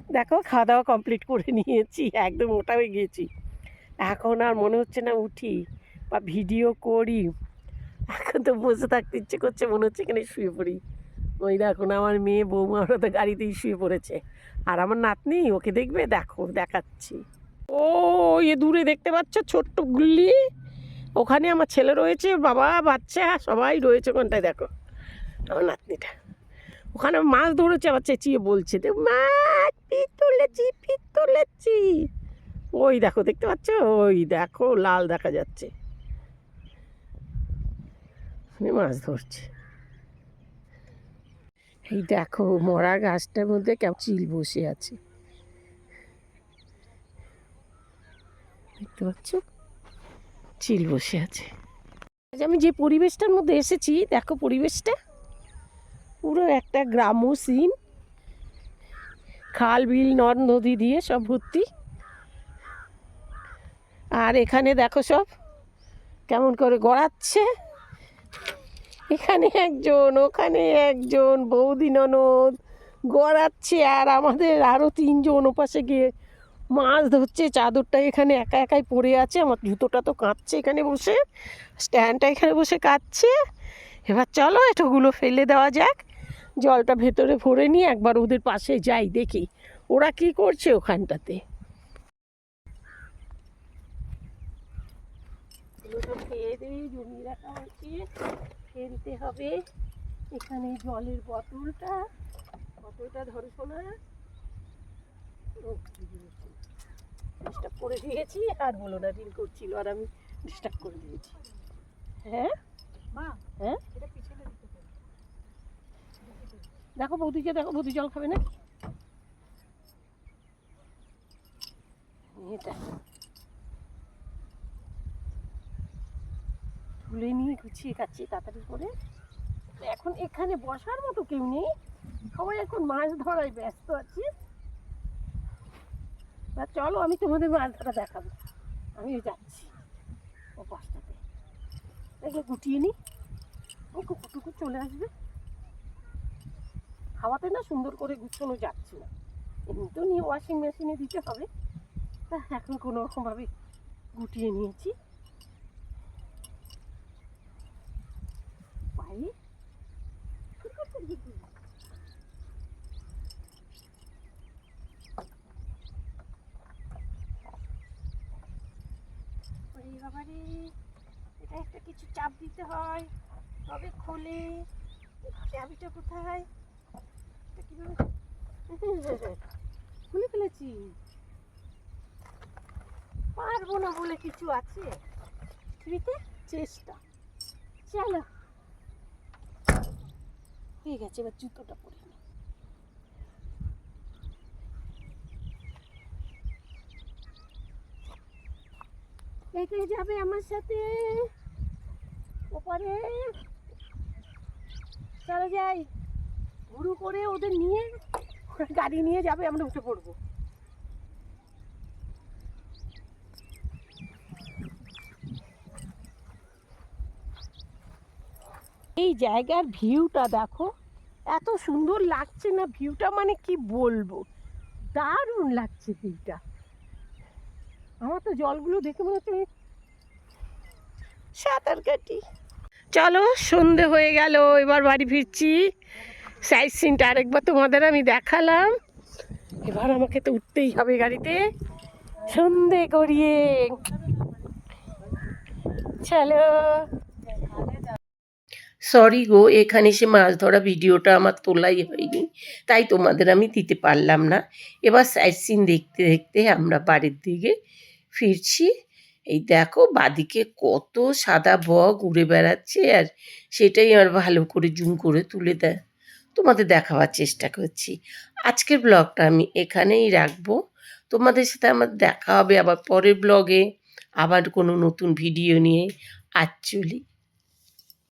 দেখো খাওয়া দাওয়া কমপ্লিট করে নিয়েছি, একদম মোটা হয়ে গিয়েছি। এখন আর মনে হচ্ছে না উঠি বা ভিডিও করি। এখন তো বসে থাকতে ইচ্ছে করছে, মনে হচ্ছে এখানে শুয়ে পড়ি। ওই দেখো না, আমার মেয়ে বৌমা ওরা তো গাড়িতেই শুয়ে পড়েছে। আর আমার নাতনি, ওকে দেখবে? দেখো, দেখাচ্ছি। ও, এ দূরে দেখতে পাচ্ছ, ছোট্ট গুল্লি? ওখানে আমার ছেলে রয়েছে, বাবা, বাচ্চা, সবাই রয়েছে ওখানটায়, দেখো। আমার নাতনিটা। ওখানে মাছ ধরেছে আবার চেঁচিয়ে বলছে দেখ মাছ তুলেছি তুলেছি। ওই দেখো, দেখতে পাচ্ছ? ওই দেখো, লাল দেখা যাচ্ছে। মাছ ধরছে। এই দেখো, মরা গাছটার মধ্যে কেমন চিল বসে আছে। দেখতে পাচ্ছ? চিল বসে আছে। আজ আমি যে পরিবেশটার মধ্যে এসেছি, দেখো পরিবেশটা। পুরো একটা গ্রাম্য সিন খাল, বিল, নদ, নদী দিয়ে সব ভর্তি। আর এখানে দেখো সব কেমন করে গড়াচ্ছে। এখানে একজন, ওখানে একজন, বৌদি ননদ গড়াচ্ছে আর আমাদের আরও তিনজন ওপাশে গিয়ে মাছ ধরছে। চাদরটা এখানে একা একাই পড়ে আছে, আমার জুতোটা তো কাঁদছে এখানে বসে। স্ট্যান্ডটা এখানে বসে কাঁদছে এবার চলো এটাগুলো ফেলে দেওয়া যাক। জলটা ভেতরে ভরে নিয়ে একবার ওদের পাশে যাই দেখি। ওরা কি করছে ওখানটাতে? খেয়ে দিয়ে জমিয়ে রাখা হয়েছে। ফেলতে হবে। এখানে জলের বোতলটা। বোতলটা ধরো শোনা ডিস্টার্ব করে দিয়েছি। আর বলো না রিল করছিল আর আমি ডিস্টার্ব করে দিয়েছি। হ্যাঁ? মা হ্যাঁ এটা পিছনে দিতে হবে দেখো বৌদিকে, দেখো বৌদি জল খাবে না তুলে নিয়ে গুছিয়ে কাচ্ছি তাড়াতাড়ি করে। এখন এখানে বসার মতো কেউ নেই। সবাই এখন মাছ ধরায় ব্যস্ত আছে। তা চলো, আমি তোমাদের মাছ ধরা দেখাবো। আমিও যাচ্ছি ও পাশটাতে দেখে, গুটিয়ে নিই ও কুকুটুকু চলে আসবে। হাওয়াতে না সুন্দর করে গুছানো যাচ্ছে না। এমনিতেও নিয়ে ওয়াশিং মেশিনে দিতে হবে। তা এখন কোনো রকমভাবে গুটিয়ে নিয়েছি। এটা একটা কিছু চাপ দিতে হয়। তবে খোলে? চাবিটা কোথায়? খুলে ফেলেছি। পারব না বলে কিছু আছে? পৃথিবীতে চেষ্টা। চলো। ঠিক আছে এবার জুতোটা পরে নি। কে কে যাবে আমার সাথে। ওপারে। চলো যাই। ঘুরু করে ওদের নিয়ে গাড়ি নিয়ে যাবে, আমরা উঠে পড়ব। এই জায়গার ভিউটা দেখো, এত সুন্দর লাগছে না ভিউটা মানে কি বলব? দারুণ লাগছে ভিউটা। আমার তো জলগুলো দেখে মনে হচ্ছে সাঁতার কাটি। চলো, সন্ধে হয়ে গেল, এবার বাড়ি ফিরছি। সাইড সিনটা আরেকবার তোমাদের আমি দেখালাম। এবার আমাকে তো উঠতেই হবে গাড়িতে। সন্ধে করিয়ে চলো। সরি গো, এখানে সে মাছ ধরা ভিডিওটা আমার তোলাই হয়নি, তাই তোমাদের আমি দিতে পারলাম না। এবার সাইড সিন দেখতে দেখতে আমরা বাড়ির দিকে ফিরছি। এই দেখো, বাদিকে কত সাদা বক উড়ে বেড়াচ্ছে, আর সেটাই আর ভালো করে জুম করে তুলে দেয়। তোমাদের দেখাবার চেষ্টা করছি। আজকের ব্লগটা আমি এখানেই রাখব। তোমাদের সাথে আমার দেখা হবে আবার পরের ব্লগে আবার কোনো নতুন ভিডিও নিয়ে। আজ চলি।